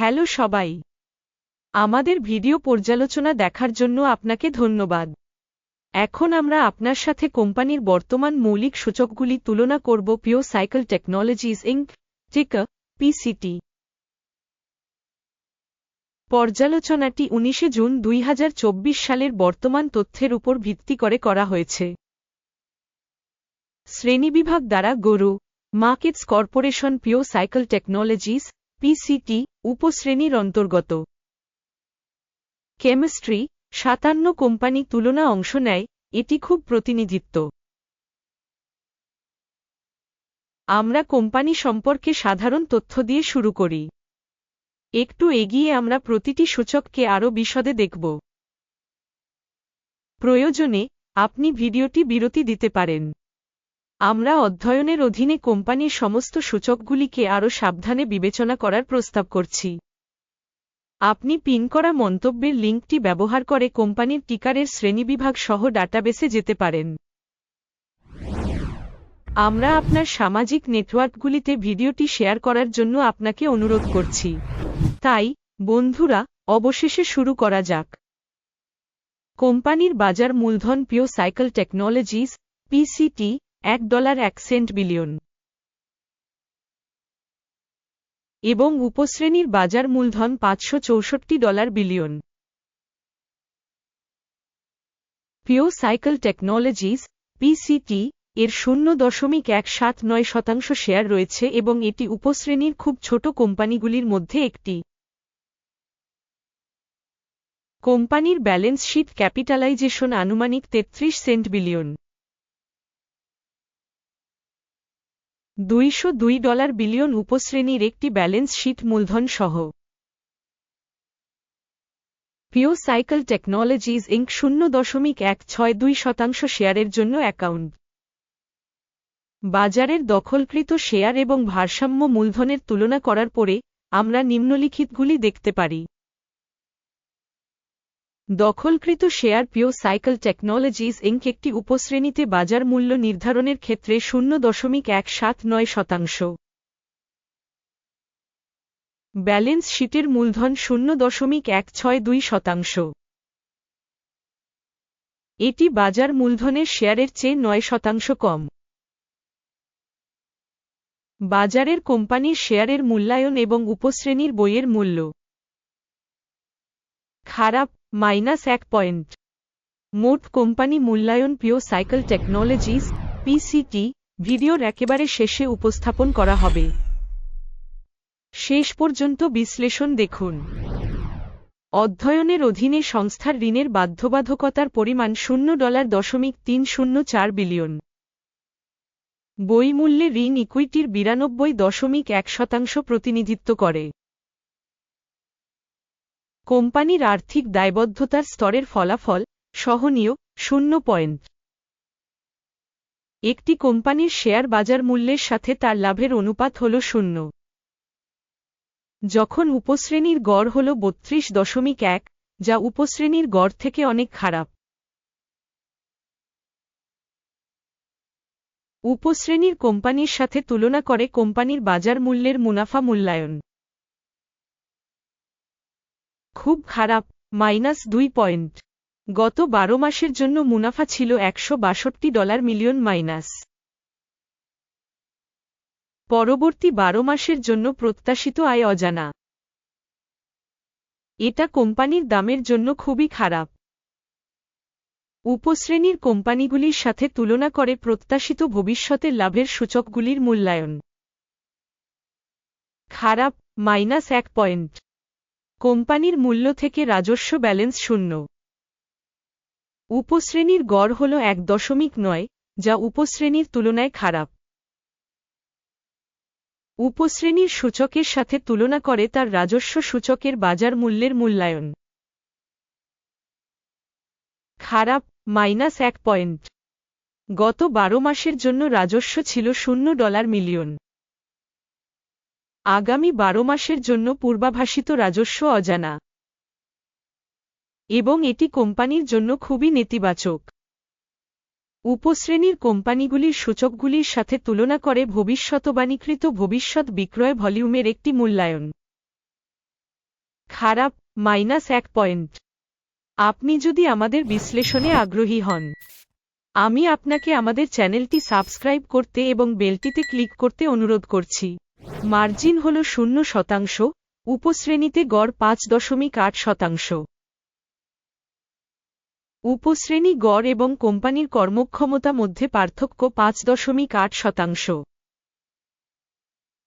Hello সবাই। আমাদের video পর্যালোচনা দেখার জন্য আপনাকে ধন্যবাদ। এখন আমরা আপনার সাথে কোম্পানির বর্তমান মৌলিক সূচকগুলি তুলনা করব Pure Cycle Technologies, Inc, ticker, PCT. পর্যালোচনাটি উনিশে জুন দুই হাজার চব্বিশ সালের বর্তমান তথ্যের উপর ভিত্তি করে করা হয়েছে। শ্রেণীবিভাগ দ্বারা গরু, markets corporation pure cycle technologies PCT উপশ্রেণীর অন্তর্গত। কেমিস্ট্রি সাতান্ন কোম্পানি তুলনা অংশ নেয়, এটি খুব প্রতিনিধিত্ব। আমরা কোম্পানি সম্পর্কে সাধারণ তথ্য দিয়ে শুরু করি। একটু এগিয়ে আমরা প্রতিটি সূচককে আরও বিশদে দেখব। প্রয়োজনে, আপনি ভিডিওটি বিরতি দিতে পারেন। আমরা অধ্যয়নের অধীনে কোম্পানির সমস্ত সূচকগুলিকে আরও সাবধানে বিবেচনা করার প্রস্তাব করছি। আপনি পিন করা মন্তব্যের লিঙ্কটি ব্যবহার করে কোম্পানির টিকারের শ্রেণীবিভাগ সহ ডাটাবেসে যেতে পারেন। আমরা আপনার সামাজিক নেটওয়ার্কগুলিতে ভিডিওটি শেয়ার করার জন্য আপনাকে অনুরোধ করছি। তাই, বন্ধুরা, অবশেষে শুরু করা যাক। কোম্পানির বাজার মূলধন পিও সাইকেল টেকনোলজিস পিসিটি এক ডলার এক সেন্ট বিলিয়ন। এবং উপশ্রেণীর বাজার মূলধন পাঁচশো চৌষট্টি dollar billion. Pure cycle technologies PCT এর শূন্য দশমিক এক সাত নয় শতাংশ শেয়ার রয়েছে এবং এটি উপশ্রেণীর খুব ছোট কোম্পানিগুলির মধ্যে একটি। কোম্পানির ব্যালেন্স শিট ক্যাপিটালাইজেশন আনুমানিক তেত্রিশ সেন্ট বিলিয়ন। দুইশো দুই ডলার বিলিয়ন উপশ্রেণীর একটি ব্যালেন্স শিট মূলধন সহ পিও সাইকেল টেকনোলজিজ ইঙ্ক শূন্য দশমিক এক ছয় দুই শতাংশ শেয়ারের জন্য অ্যাকাউন্ট। বাজারের দখলকৃত শেয়ার এবং ভারসাম্য মূলধনের তুলনা করার পরে আমরা নিম্নলিখিতগুলি দেখতে পারি। দখলকৃত share pure cycle technologies inc একটি উপশ্রেণীতে বাজার মূল্য নির্ধারণের ক্ষেত্রে শূন্য দশমিক এক সাত নয় শতাংশ। ব্যালেন্স শিটের মূলধন শূন্য দশমিক এক ছয় দুই শতাংশ। এটি বাজার মূলধনের শেয়ারের চেয়ে নয় শতাংশ কম। বাজারের কোম্পানির শেয়ারের মূল্যায়ন এবং উপশ্রেণীর বইয়ের মূল্য। খারাপ মাইনাস এক পয়েন্ট। মোট কোম্পানি মূল্যায়ন পিও সাইকেল টেকনোলজিস, পিসিটি, ভিডিওর একেবারে শেষে উপস্থাপন করা হবে। শেষ পর্যন্ত বিশ্লেষণ দেখুন। অধ্যয়নের অধীনে সংস্থার ঋণের বাধ্যবাধকতার পরিমাণ শূন্য ডলার দশমিক তিন শূন্য চার বিলিয়ন। বইমূল্যে ঋণ ইকুইটির বিরানব্বই দশমিক এক শতাংশ প্রতিনিধিত্ব করে। কোম্পানির আর্থিক দায়বদ্ধতার স্তরের ফলাফল সহনীয় শূন্য পয়েন্ট। একটি কোম্পানির শেয়ার বাজার মূল্যের সাথে তার লাভের অনুপাত হল শূন্য। যখন উপশ্রেণীর গড় হল বত্রিশ দশমিক এক, যা উপশ্রেণীর গড় থেকে অনেক খারাপ। উপশ্রেণীর কোম্পানির সাথে তুলনা করে কোম্পানির বাজার মূল্যের মুনাফা মূল্যায়ন। খুব খারাপ, মাইনাস দুই পয়েন্ট। গত বারো মাসের জন্য মুনাফা ছিল একশো বাষট্টি ডলার মিলিয়ন মাইনাস। পরবর্তী বারো মাসের জন্য প্রত্যাশিত আয় অজানা। এটা কোম্পানির দামের জন্য খুবই খারাপ। উপশ্রেণীর কোম্পানিগুলির সাথে তুলনা করে প্রত্যাশিত ভবিষ্যতের লাভের সূচকগুলির মূল্যায়ন। খারাপ, মাইনাস এক পয়েন্ট। কোম্পানির মূল্য থেকে রাজস্ব ব্যালেন্স শূন্য। উপশ্রেণীর গড় হল এক দশমিক নয়, যা উপশ্রেণীর তুলনায় খারাপ। উপশ্রেণীর সূচকের সাথে তুলনা করে তার রাজস্ব সূচকের বাজার মূল্যের মূল্যায়ন। খারাপ, মাইনাস এক পয়েন্ট। গত বারো মাসের জন্য রাজস্ব ছিল শূন্য ডলার মিলিয়ন। আগামী বারো মাসের জন্য পূর্বাভাসিত রাজস্ব অজানা। এবং এটি কোম্পানির জন্য খুবই নেতিবাচক। উপশ্রেণীর কোম্পানিগুলির সূচকগুলির সাথে তুলনা করে ভবিষ্যৎবাণীকৃত ভবিষ্যৎ বিক্রয় ভলিউমের একটি মূল্যায়ন। খারাপ, মাইনাস এক পয়েন্ট। আপনি যদি আমাদের বিশ্লেষণে আগ্রহী হন। আমি আপনাকে আমাদের চ্যানেলটি সাবস্ক্রাইব করতে এবং বেলটিতে ক্লিক করতে অনুরোধ করছি। মার্জিন হল শূন্য শতাংশ, উপশ্রেণীতে গড় পাঁচ দশমিক আট শতাংশ। উপশ্রেণী গড় এবং কোম্পানির কর্মক্ষমতা মধ্যে পার্থক্য পাঁচ দশমিক আট শতাংশ।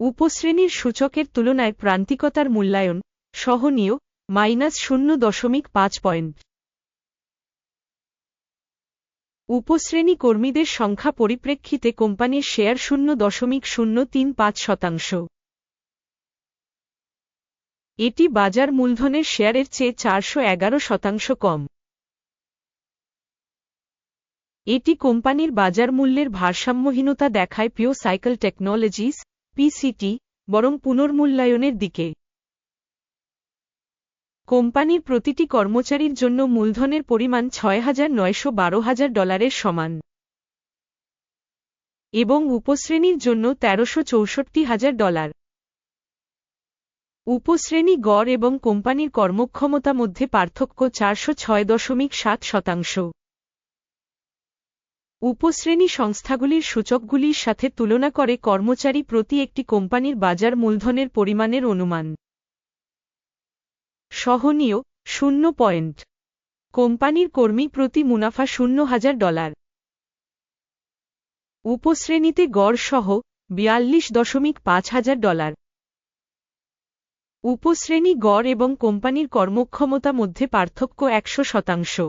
উপশ্রেণীর সূচকের তুলনায় প্রান্তিকতার মূল্যায়ন, সহনীয়, মাইনাস শূন্য দশমিক পাঁচ পয়েন্ট। উপশ্রেণী কর্মীদের সংখ্যা পরিপ্রেক্ষিতে কোম্পানির শেয়ার শূন্য দশমিক শূন্য তিন পাঁচ শতাংশ। এটি বাজার মূলধনের শেয়ারের চেয়ে চারশো এগারো শতাংশ কম। এটি কোম্পানির বাজার মূল্যের ভারসাম্যহীনতা দেখায় পিও সাইকেল টেকনোলজিস, পিসিটি, বরং পুনর্মূল্যায়নের দিকে। কোম্পানির প্রতিটি কর্মচারীর জন্য মূলধনের পরিমাণ ছয় হাজার নয়শো বারো হাজার ডলারের সমান এবং উপশ্রেণীর জন্য তেরোশো চৌষট্টি হাজার ডলার। উপশ্রেণী গড় এবং কোম্পানির কর্মক্ষমতা মধ্যে পার্থক্য চারশো ছয় দশমিক সাত শতাংশ। উপশ্রেণী সংস্থাগুলির সূচকগুলির সাথে তুলনা করে কর্মচারী প্রতি একটি কোম্পানির বাজার মূলধনের পরিমাণের অনুমান। সহনীয়, শূন্য পয়েন্ট। কোম্পানির কর্মী প্রতি মুনাফা শূন্য হাজার ডলার। উপশ্রেণীতে গড় সহ বিয়াল্লিশ দশমিক পাঁচ হাজার ডলার। উপশ্রেণী গড় এবং কোম্পানির কর্মক্ষমতা মধ্যে পার্থক্য একশো শতাংশ।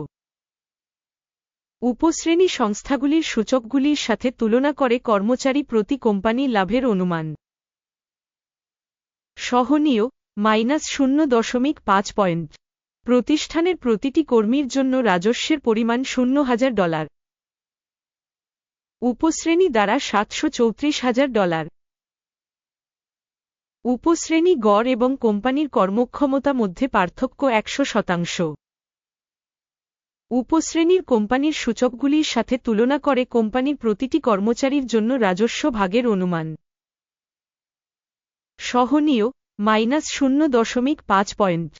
উপশ্রেণী সংস্থাগুলির সূচকগুলির সাথে তুলনা করে কর্মচারী প্রতি কোম্পানি লাভের অনুমান। সহনীয় মাইনাস শূন্য দশমিক পাঁচ পয়েন্ট। প্রতিষ্ঠানের প্রতিটি কর্মীর জন্য রাজস্বের পরিমাণ শূন্য হাজার ডলার। উপশ্রেণী দ্বারা সাতশো চৌত্রিশ হাজার ডলার। উপশ্রেণী গড় এবং কোম্পানির কর্মক্ষমতা মধ্যে পার্থক্য একশো শতাংশ। উপশ্রেণীর কোম্পানির সূচকগুলির সাথে তুলনা করে কোম্পানির প্রতিটি কর্মচারীর জন্য রাজস্ব ভাগের অনুমান। সহনীয় মাইনাস শূন্য দশমিক পাঁচ পয়েন্ট।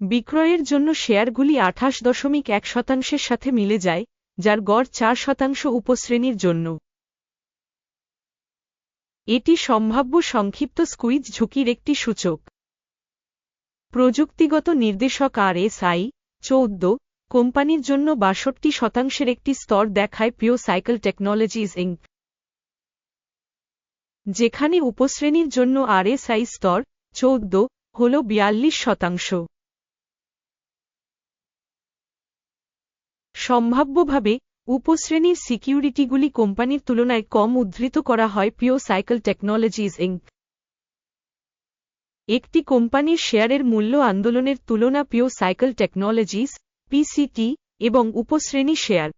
বিক্রয়ের জন্য শেয়ারগুলি আঠাশ দশমিক এক শতাংশের সাথে মিলে যায়, যার গড় চার শতাংশ উপশ্রেণীর জন্য। এটি সম্ভাব্য সংক্ষিপ্ত স্কুইজ ঝুঁকির একটি সূচক। প্রযুক্তিগত নির্দেশক আর এস আই চৌদ্দ, কোম্পানির জন্য বাষট্টি শতাংশের একটি স্তর দেখায় পিও সাইকেল টেকনোলজিজ ইঙ্ক যেখানে উপশ্রেণীর জন্য আরএসআই স্তর চৌদ্দ, হল বিয়াল্লিশ শতাংশ। সম্ভাব্যভাবে, উপশ্রেণীর সিকিউরিটিগুলি কোম্পানির তুলনায় কম উদ্ধৃত করা হয় পিও সাইকেল টেকনোলজিজ ইঙ্ক একটি কোম্পানির শেয়ারের মূল্য আন্দোলনের তুলনা পিও সাইকেল টেকনোলজিস পিসিটি এবং উপশ্রেণী শেয়ার।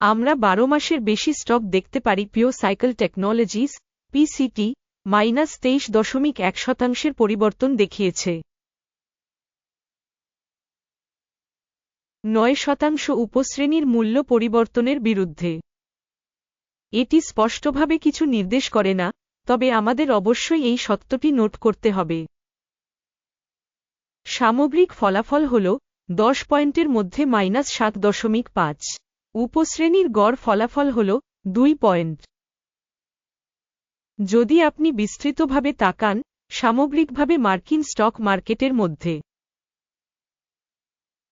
আমরা বারো মাসের বেশি স্টক দেখতে পারি pure cycle technologies PCT minus তেইশ দশমিক এক শতাংশের পরিবর্তন দেখিয়েছে। নয় শতাংশ উপশ্রেণীর মূল্য পরিবর্তনের বিরুদ্ধে। এটি স্পষ্টভাবে কিছু নির্দেশ করে না, তবে আমাদের অবশ্যই এই সত্যটি নোট করতে হবে। সামগ্রিক ফলাফল হল, দশ পয়েন্টের মধ্যে মাইনাস সাত দশমিক পাঁচ। উপশ্রেণীর গড় ফলাফল হল, দুই পয়েন্ট। যদি আপনি বিস্তৃতভাবে তাকান, সামগ্রিকভাবে মার্কিন স্টক মার্কেটের মধ্যে।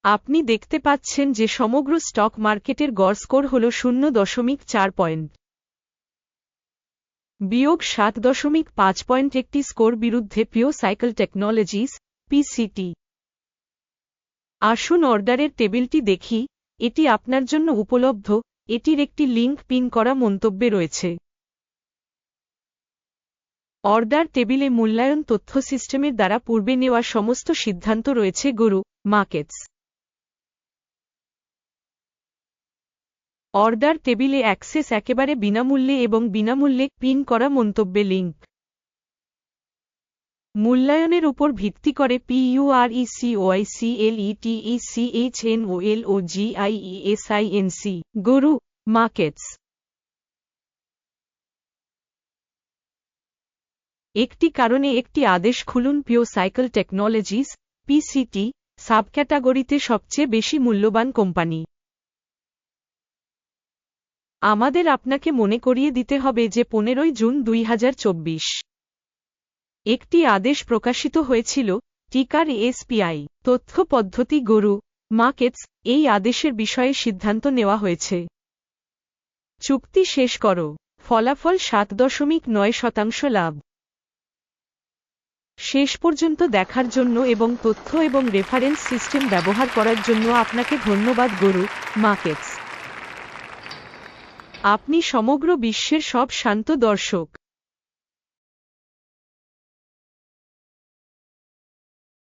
আপনি দেখতে পাচ্ছেন যে সমগ্র স্টক মার্কেটের গড় স্কোর হল শূন্য দশমিক চার পয়েন্ট। বিয়োগ সাত দশমিক পাঁচ পয়েন্ট একটি স্কোর বিরুদ্ধে পিও সাইকেল টেকনোলজিস পিসিটি আসুন অর্ডারের টেবিলটি দেখি, এটি আপনার জন্য উপলব্ধ, এটির একটি লিঙ্ক পিন করা মন্তব্যে রয়েছে। অর্ডার টেবিলে মূল্যায়ন তথ্য সিস্টেমের দ্বারা পূর্বে নেওয়া সমস্ত সিদ্ধান্ত রয়েছে, গরু মার্কেটস অর্ডার টেবিলে অ্যাক্সেস একেবারে বিনামূল্যে এবং বিনামূল্যে পিন করা মন্তব্যে লিঙ্ক। মূল্যায়নের উপর ভিত্তি করে পিইউআরইসিওআইসিএলইটিইসিএইচএনওএলওজিআইইএসআইএনসি গরু মার্কেটস একটি কারণে একটি আদেশ খুলুন পিও সাইকেল টেকনোলজিস পিসিটি সাবক্যাটাগরিতে সবচেয়ে বেশি মূল্যবান কোম্পানি। আমাদের আপনাকে মনে করিয়ে দিতে হবে যে পনেরোই জুন দুই হাজার চব্বিশ। একটি আদেশ প্রকাশিত হয়েছিল, টিকার এসপিআই তথ্য পদ্ধতি গরু, মার্কেটস, এই আদেশের বিষয়ে সিদ্ধান্ত নেওয়া হয়েছে। চুক্তি শেষ করো, ফলাফল সাত দশমিক নয় শতাংশ লাভ। শেষ পর্যন্ত দেখার জন্য এবং তথ্য এবং রেফারেন্স সিস্টেম ব্যবহার করার জন্য আপনাকে ধন্যবাদ, গরু মার্কেটস আপনি সমগ্র বিশ্বের সব শান্ত দর্শক।